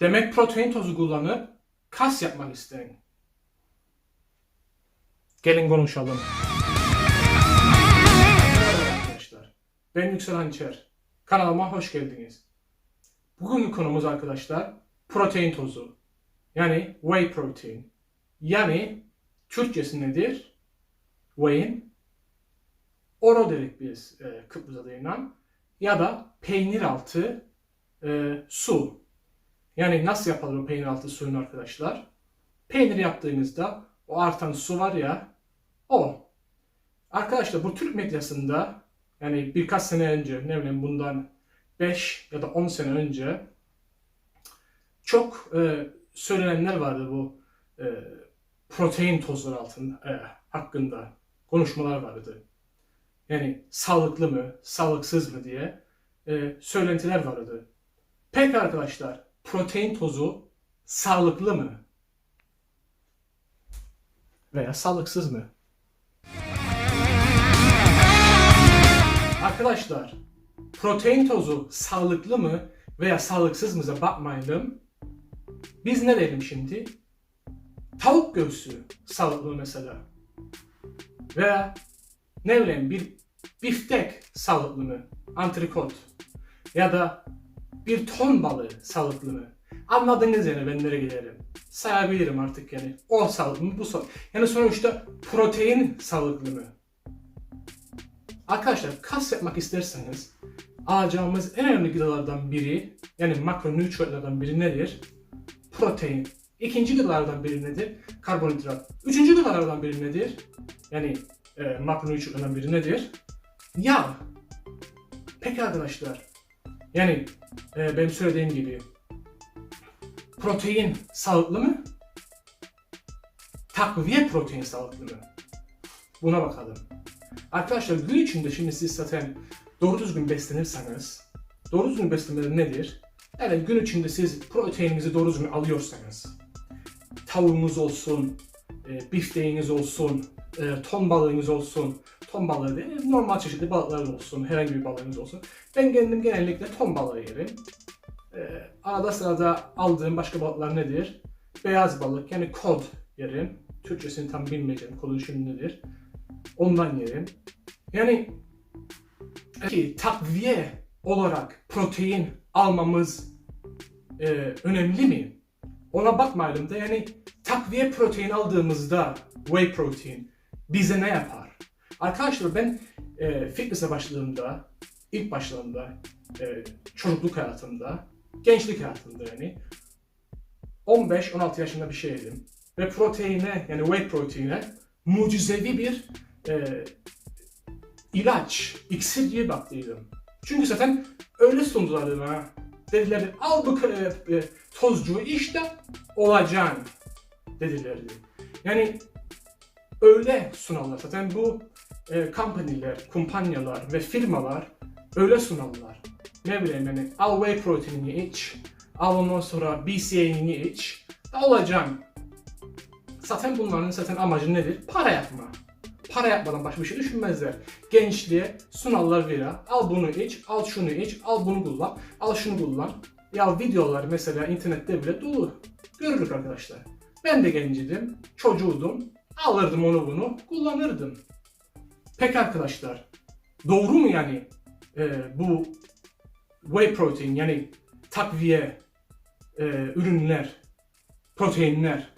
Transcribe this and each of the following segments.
Demek protein tozu kullanıp kas yapmak isteyin. Gelin konuşalım. Arkadaşlar. Ben Yüksel Hançer. Kanalıma hoş geldiniz. Bugünkü konumuz arkadaşlar protein tozu. Yani whey protein. Yani Türkçesi nedir? Whey'in oro dedik biz e, Kıbrıs adıyla ya da peynir altı e, su. Yani nasıl yapılır o peynir altı suyunu arkadaşlar? Peynir yaptığınızda o artan su var ya o. Arkadaşlar bu Türk medyasında yani birkaç sene önce ne bileyim bundan 5 ya da 10 sene önce çok e, söylenenler vardı bu e, protein tozları altında e, hakkında konuşmalar vardı. Yani sağlıklı mı, sağlıksız mı diye e, söylentiler vardı. Peki arkadaşlar, protein tozu sağlıklı mı? Veya sağlıksız mı? Arkadaşlar, protein tozu sağlıklı mı veya sağlıksız mıza bakmayalım. Biz ne diyelim şimdi? Tavuk göğsü sağlıklı mesela. Veya ne bileyim bir biftek sağlıklı mı? Antrikot. Ya da bir ton balığı sağlıklı mı? Anladınız yani ben nereye giderim. Sayabilirim artık yani. O sağlıklı mı? Bu sağlıklı. Yani sonuçta protein sağlıklı mı? Arkadaşlar kas yapmak isterseniz alacağımız en önemli gıdalardan biri yani makronutriyentlerden biri nedir? Protein. İkinci gıdalardan biri nedir? Karbonhidrat. Üçüncü gıdalardan biri nedir? Yani e, makronutriyentlerden biri nedir? Yağ. Peki arkadaşlar. Yani e, benim söylediğim gibi protein sağlıklı mı? Takviye protein sağlıklı mı? Buna bakalım. Arkadaşlar gün içinde şimdi siz zaten doğru düzgün beslenirseniz doğru düzgün beslenmeler nedir? Evet gün içinde siz proteininizi doğru düzgün alıyorsanız tavuğunuz olsun, e, bifteğiniz olsun, e, ton balığınız olsun, ton balığı değil, normal çeşitli balıklar olsun, herhangi bir balığınız olsun. Ben kendim genellikle ton balığı yerim. E, arada sırada aldığım başka balıklar nedir? Beyaz balık yani kod yerim. Türkçesini tam bilmeyeceğim, kodun şimdi nedir? Ondan yerim. Yani ki takviye olarak protein almamız e, önemli mi? Ona bakmayalım da yani takviye protein aldığımızda whey protein bize ne yapar? Arkadaşlar ben e, fitness'e başladığımda, ilk başladığımda, e, çocukluk hayatımda, gençlik hayatımda yani 15-16 yaşında bir şeydim. Ve proteine yani whey proteine mucizevi bir e, ilaç, iksir diye baktıydım. Çünkü zaten öyle sundular bana. Dediler al bu e, e, tozcuğu işte olacaksın dedilerdi. Yani öyle sunarlar. Zaten bu e, company'ler, kumpanyalar ve firmalar öyle sunarlar. Ne bileyim yani al whey proteinini iç, al ondan sonra BCA'ini iç, olacaksın. Zaten bunların zaten amacı nedir? Para yapma. Para yapmadan başka bir şey düşünmezler. Gençliğe sunarlar vira. Al bunu iç, al şunu iç, al bunu kullan, al şunu kullan. Ya videolar mesela internette bile dolu. Görürük arkadaşlar. Ben de gencidim, çocuğudum. Alırdım onu bunu, kullanırdım. Peki arkadaşlar, doğru mu yani e, bu whey protein yani takviye e, ürünler, proteinler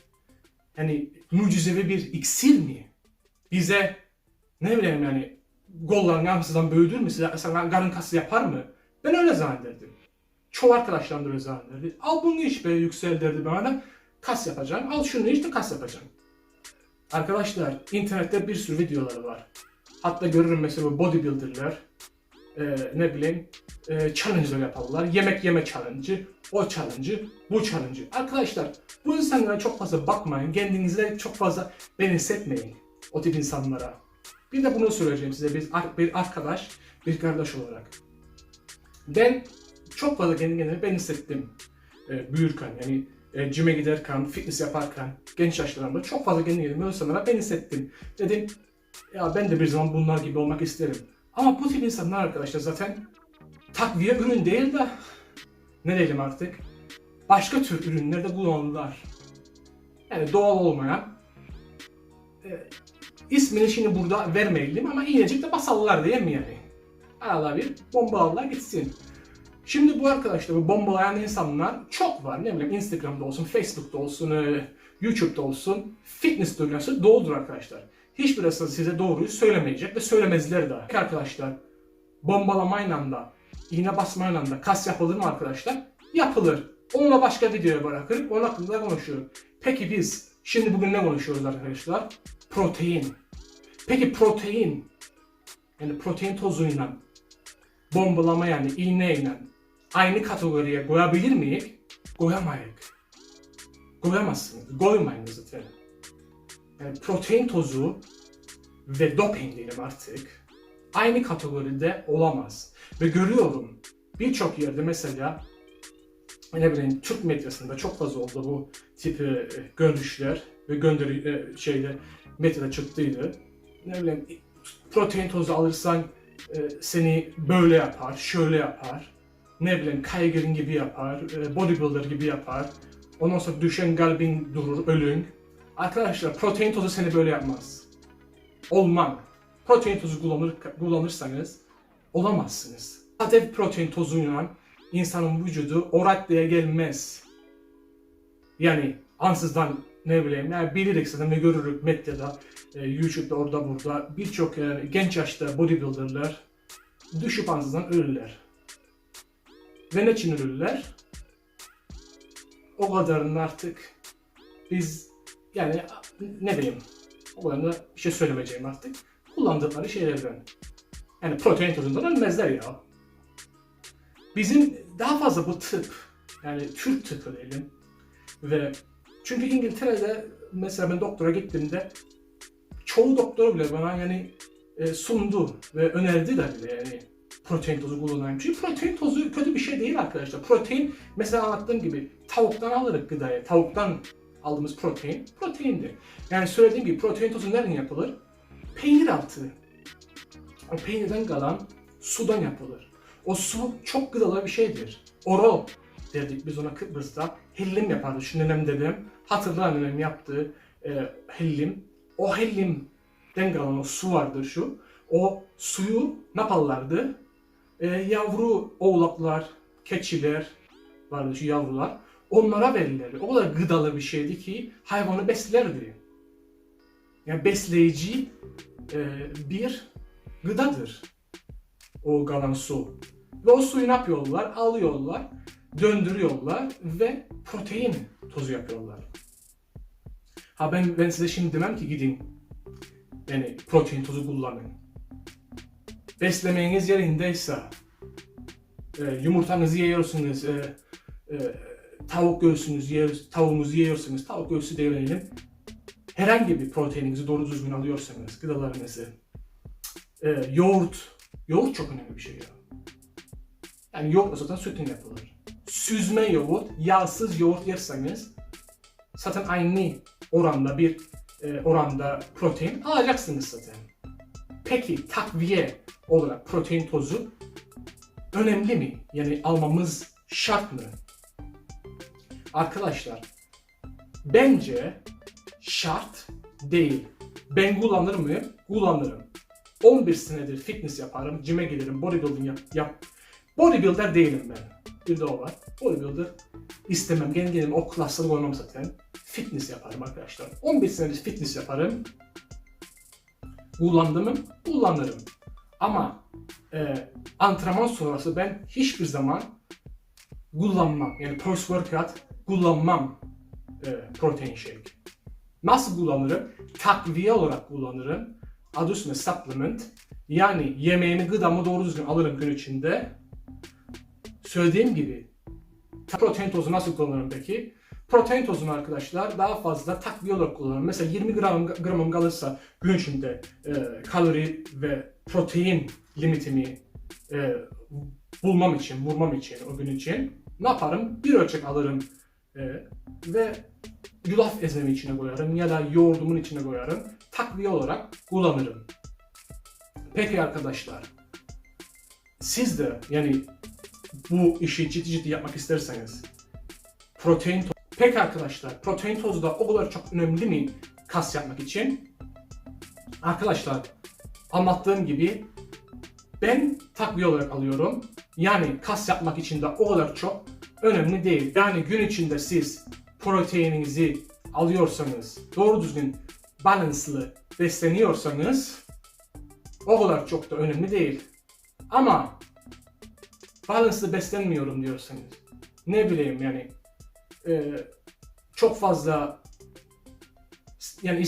yani mucizevi bir iksir mi? Bize ne bileyim yani golların yarısından büyüdür mü? Size sana karın kası yapar mı? Ben öyle zannederdim. Çoğu arkadaşlarım da öyle zannederdi. Al bunu iç be yüksel derdi bana. Kas yapacağım. Al şunu iç de kas yapacağım. Arkadaşlar internette bir sürü videolar var. Hatta görürüm mesela bu bodybuilderlar e, ne bileyim e, challenge'lar yaparlar. Yemek yeme challenge'ı, o challenge'ı, bu challenge'ı. Arkadaşlar bu insanlara çok fazla bakmayın. Kendinize çok fazla benzetmeyin o tip insanlara. Bir de bunu söyleyeceğim size bir, bir arkadaş, bir kardeş olarak. Ben çok fazla kendi kendime ben hissettim e, büyürken yani e, cime giderken, fitness yaparken, genç yaşlarımda çok fazla kendi kendime insanlara ben hissettim. Dedim ya ben de bir zaman bunlar gibi olmak isterim. Ama bu tip insanlar arkadaşlar zaten takviye ürün değil de ne diyelim artık başka tür ürünlerde kullanılırlar. Yani doğal olmayan e, ismini şimdi burada vermeyelim ama iğnecik de basallar değil mi yani? Arada bir bombalarla gitsin. Şimdi bu arkadaşlar bu bombalayan insanlar çok var. Ne bileyim Instagram'da olsun, Facebook'ta olsun, e, YouTube'da olsun. Fitness dünyası doludur arkadaşlar. Hiçbirisi size doğruyu söylemeyecek ve söylemezler de. Arkadaşlar bombalamayla da, iğne basmayla da kas yapılır mı arkadaşlar? Yapılır. Onunla başka videoya bırakırım. Onun hakkında konuşuyorum. Peki biz şimdi bugün ne konuşuyoruz arkadaşlar? Protein. Peki protein yani protein tozuyla bombalama yani iğneyle aynı kategoriye koyabilir miyiz? Koyamayız. Koyamazsınız. Koymayın zaten. Yani protein tozu ve doping diyelim artık aynı kategoride olamaz. Ve görüyorum birçok yerde mesela ne bileyim Türk medyasında çok fazla oldu bu tip e, görüşler ve gönderi e, şeyde medyada çıktıydı. Ne bileyim protein tozu alırsan e, seni böyle yapar, şöyle yapar. Ne bileyim kaygırın gibi yapar, e, bodybuilder gibi yapar. Ondan sonra düşen kalbin durur, ölün. Arkadaşlar protein tozu seni böyle yapmaz. Olmam. Protein tozu kullanır, kullanırsanız olamazsınız. Sadece protein tozuyla insanın vücudu o raddeye gelmez. Yani ansızdan ne bileyim yani bilirik zaten ve görürük medyada, e, YouTube'da orada burada birçok yani genç yaşta bodybuilderlar düşüp ansızdan ölürler. Ve ne için ölürler? O kadarını artık biz yani ne diyeyim o kadarını bir şey söylemeyeceğim artık. Kullandıkları şeylerden. Yani protein tozundan ölmezler ya. Bizim daha fazla bu tıp, yani Türk tıpı diyelim ve çünkü İngiltere'de mesela ben doktora gittiğimde çoğu doktor bile bana yani e, sundu ve önerdi de bile yani protein tozu kullanayım. Çünkü protein tozu kötü bir şey değil arkadaşlar. Protein mesela anlattığım gibi tavuktan alırız gıdayı. Tavuktan aldığımız protein proteindir. Yani söylediğim gibi protein tozu nereden yapılır? Peynir altı. O peynirden kalan sudan yapılır. O su çok gıdalı bir şeydir. Oro derdik biz ona Kıbrıs'ta. Hellim yapardı. Şu nenem dedem. Hatırlar nenem yaptığı e, hellim. O hellimden kalan o su vardır şu. O suyu ne yaparlardı? E, yavru oğlaklar, keçiler vardı şu yavrular. Onlara verirlerdi. O kadar gıdalı bir şeydi ki hayvanı beslerdi. Yani besleyici e, bir gıdadır. O kalan su. Ve o suyu ne yapıyorlar? Alıyorlar, döndürüyorlar ve protein tozu yapıyorlar. Ha ben, ben size şimdi demem ki gidin yani protein tozu kullanın. Beslemeniz yerindeyse e, yumurtanızı yiyorsunuz, e, e, tavuk göğsünüzü yiyorsunuz, tavuğunuzu yiyorsunuz, tavuk göğsü demeyelim. Herhangi bir proteininizi doğru düzgün alıyorsanız, gıdalarınızı, e, yoğurt, yoğurt çok önemli bir şey ya. Yani yoğurt zaten sütten yapılır. Süzme yoğurt, yağsız yoğurt yerseniz zaten aynı oranda bir e, oranda protein alacaksınız zaten. Peki takviye olarak protein tozu önemli mi? Yani almamız şart mı? Arkadaşlar bence şart değil. Ben kullanır mıyım? Kullanırım. 11 senedir fitness yaparım, cime giderim, bodybuilding yap, yap. Bodybuilder değilim ben. Bir de o var. Bodybuilder istemem. Gene gelirim o klasları koymam zaten. Fitness yaparım arkadaşlar. 11 senedir fitness yaparım. Kullandım? Kullanırım. Ama e, antrenman sonrası ben hiçbir zaman kullanmam. Yani post workout kullanmam e, protein shake. Nasıl kullanırım? Takviye olarak kullanırım. Adı üstünde supplement. Yani yemeğimi, gıdamı doğru düzgün alırım gün içinde. Söylediğim gibi protein tozu nasıl kullanırım peki? Protein tozunu arkadaşlar daha fazla takviye olarak kullanırım. Mesela 20 gram gramım kalırsa gün içinde e, kalori ve protein limitimi e, bulmam için, vurmam için o gün için ne yaparım? Bir ölçek alırım e, ve yulaf ezmemi içine koyarım ya da yoğurdumun içine koyarım. Takviye olarak kullanırım. Peki arkadaşlar, siz de yani bu işi ciddi ciddi yapmak isterseniz protein. Peki arkadaşlar protein tozu da o kadar çok önemli mi kas yapmak için? Arkadaşlar anlattığım gibi ben takviye olarak alıyorum. Yani kas yapmak için de o kadar çok önemli değil. Yani gün içinde siz proteininizi alıyorsanız, doğru düzgün balanslı besleniyorsanız o kadar çok da önemli değil. Ama balanslı beslenmiyorum diyorsanız, ne bileyim yani e, çok fazla yani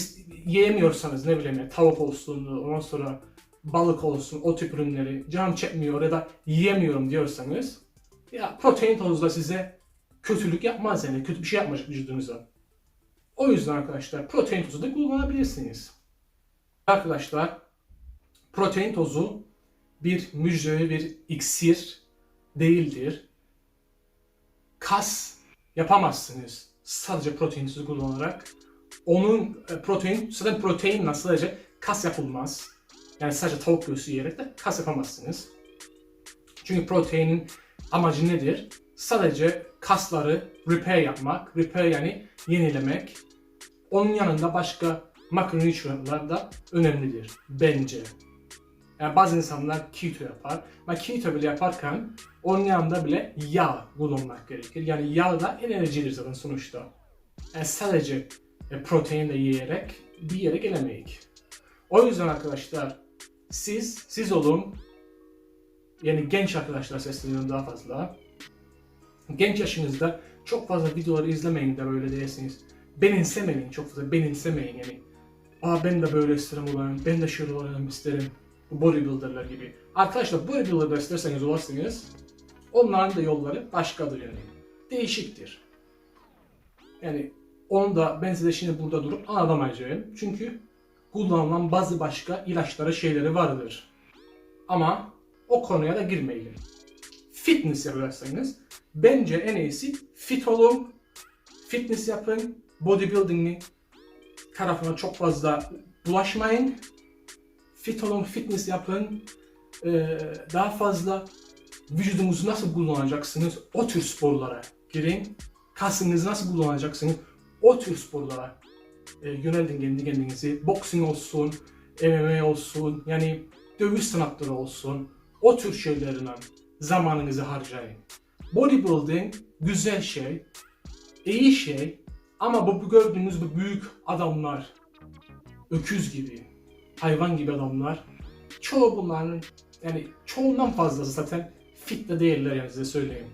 yiyemiyorsanız ne bileyim tavuk olsun, ondan sonra balık olsun, o tip ürünleri canım çekmiyor ya da yiyemiyorum diyorsanız ya protein tozu da size kötülük yapmaz yani kötü bir şey yapmayacak vücudunuza. O yüzden arkadaşlar protein tozu da kullanabilirsiniz. Arkadaşlar protein tozu bir müjde, bir iksir değildir. Kas yapamazsınız sadece protein tozu kullanarak. Onun e, protein, zaten protein sadece kas yapılmaz. Yani sadece tavuk göğsü yiyerek de kas yapamazsınız. Çünkü proteinin amacı nedir? Sadece kasları repair yapmak. Repair yani yenilemek. Onun yanında başka makronutriyentler da önemlidir bence. Yani bazı insanlar keto yapar. Ama keto bile yaparken onun yanında bile yağ kullanmak gerekir. Yani yağ da enerjidir zaten sonuçta. Yani sadece e, protein de yiyerek bir yere gelemeyik. O yüzden arkadaşlar siz, siz olun. Yani genç arkadaşlar sesleniyorum daha fazla. Genç yaşınızda çok fazla videoları izlemeyin de böyle değilsiniz. Benimsemeyin çok fazla benimsemeyin yani. Aa ben de böyle isterim olayım, ben de şöyle olayım isterim. Bu bodybuilderlar gibi. Arkadaşlar bodybuilder isterseniz olasınız. Onların da yolları başkadır yani. Değişiktir. Yani onu da ben size şimdi burada durup anlatamayacağım. Çünkü kullanılan bazı başka ilaçları şeyleri vardır. Ama o konuya da girmeyelim. Fitness yaparsanız bence en iyisi fit olun, fitness yapın, bodybuilding'in tarafına çok fazla bulaşmayın. Fit olun, fitness yapın. Ee, daha fazla vücudunuzu nasıl kullanacaksınız o tür sporlara girin. Kasınızı nasıl kullanacaksınız o tür sporlara e, yöneltin kendi kendinizi. Boxing olsun, MMA olsun, yani dövüş sanatları olsun. O tür şeylerine zamanınızı harcayın. Bodybuilding güzel şey, iyi şey ama bu gördüğünüz bu büyük adamlar, öküz gibi, hayvan gibi adamlar, çoğu bunların yani çoğundan fazlası zaten fit de değiller yani size söyleyeyim.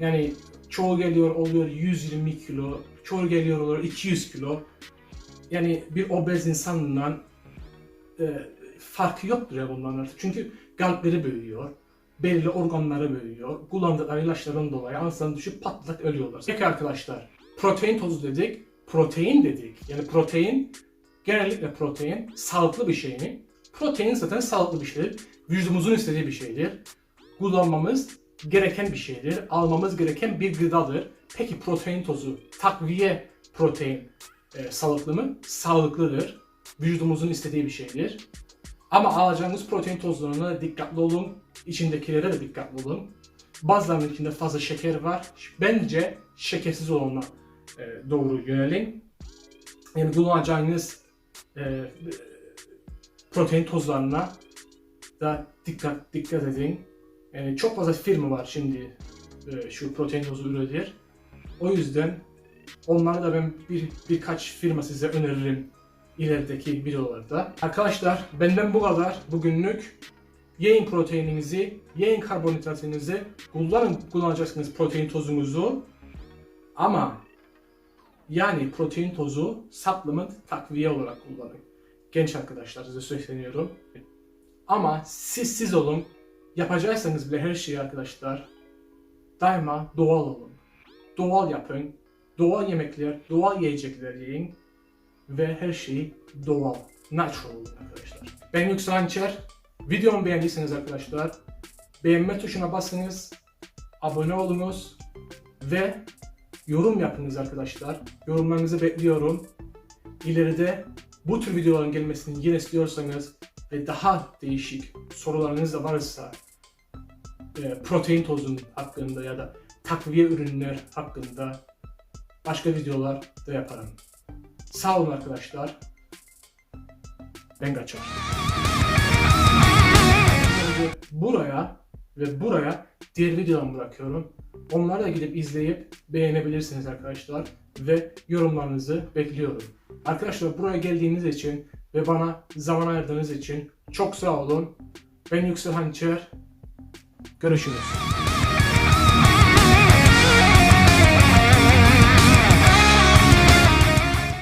Yani çoğu geliyor oluyor 120 kilo, çoğu geliyor oluyor 200 kilo. Yani bir obez insanla e, farkı yoktur ya bunların artık. Çünkü kalpleri büyüyor, belli organları büyüyor. Kullandıkları ilaçların dolayı ansızın düşüp patlak ölüyorlar. Peki arkadaşlar, protein tozu dedik, protein dedik. Yani protein, genellikle protein sağlıklı bir şey mi? Protein zaten sağlıklı bir şeydir. Vücudumuzun istediği bir şeydir. Kullanmamız gereken bir şeydir. Almamız gereken bir gıdadır. Peki protein tozu, takviye protein e, sağlıklı mı? Sağlıklıdır. Vücudumuzun istediği bir şeydir. Ama alacağınız protein tozlarına dikkatli olun. İçindekilere de dikkatli olun. Bazılarının içinde fazla şeker var. Bence şekersiz olanla e, doğru yönelin. Yani kullanacağınız e, protein tozlarına da dikkat dikkat edin. Yani çok fazla firma var şimdi e, şu protein tozu üretiyor. O yüzden onları da ben bir birkaç firma size öneririm ilerideki videolarda. Arkadaşlar benden bu kadar bugünlük. Yiyin proteininizi, yiyin karbonhidratınızı, kullanın kullanacaksınız protein tozunuzu. Ama yani protein tozu supplement takviye olarak kullanın. Genç arkadaşlar size söyleniyorum. Ama siz siz olun. Yapacaksanız bile her şeyi arkadaşlar daima doğal olun. Doğal yapın. Doğal yemekler, doğal yiyecekler yiyin. Ve her şey doğal, natural olun arkadaşlar. Ben Yüksel Hançer. Videomu beğendiyseniz arkadaşlar beğenme tuşuna basınız. Abone olunuz. Ve yorum yapınız arkadaşlar. Yorumlarınızı bekliyorum. İleride bu tür videoların gelmesini yine istiyorsanız ve daha değişik sorularınız da varsa e, protein tozun hakkında ya da takviye ürünler hakkında başka videolar da yaparım. Sağ olun arkadaşlar. Ben kaçar. Buraya ve buraya diğer videolarımı bırakıyorum. Onları da gidip izleyip beğenebilirsiniz arkadaşlar. Ve yorumlarınızı bekliyorum. Arkadaşlar buraya geldiğiniz için ve bana zaman ayırdığınız için çok sağ olun. Ben Yüksel Hançer. Görüşürüz.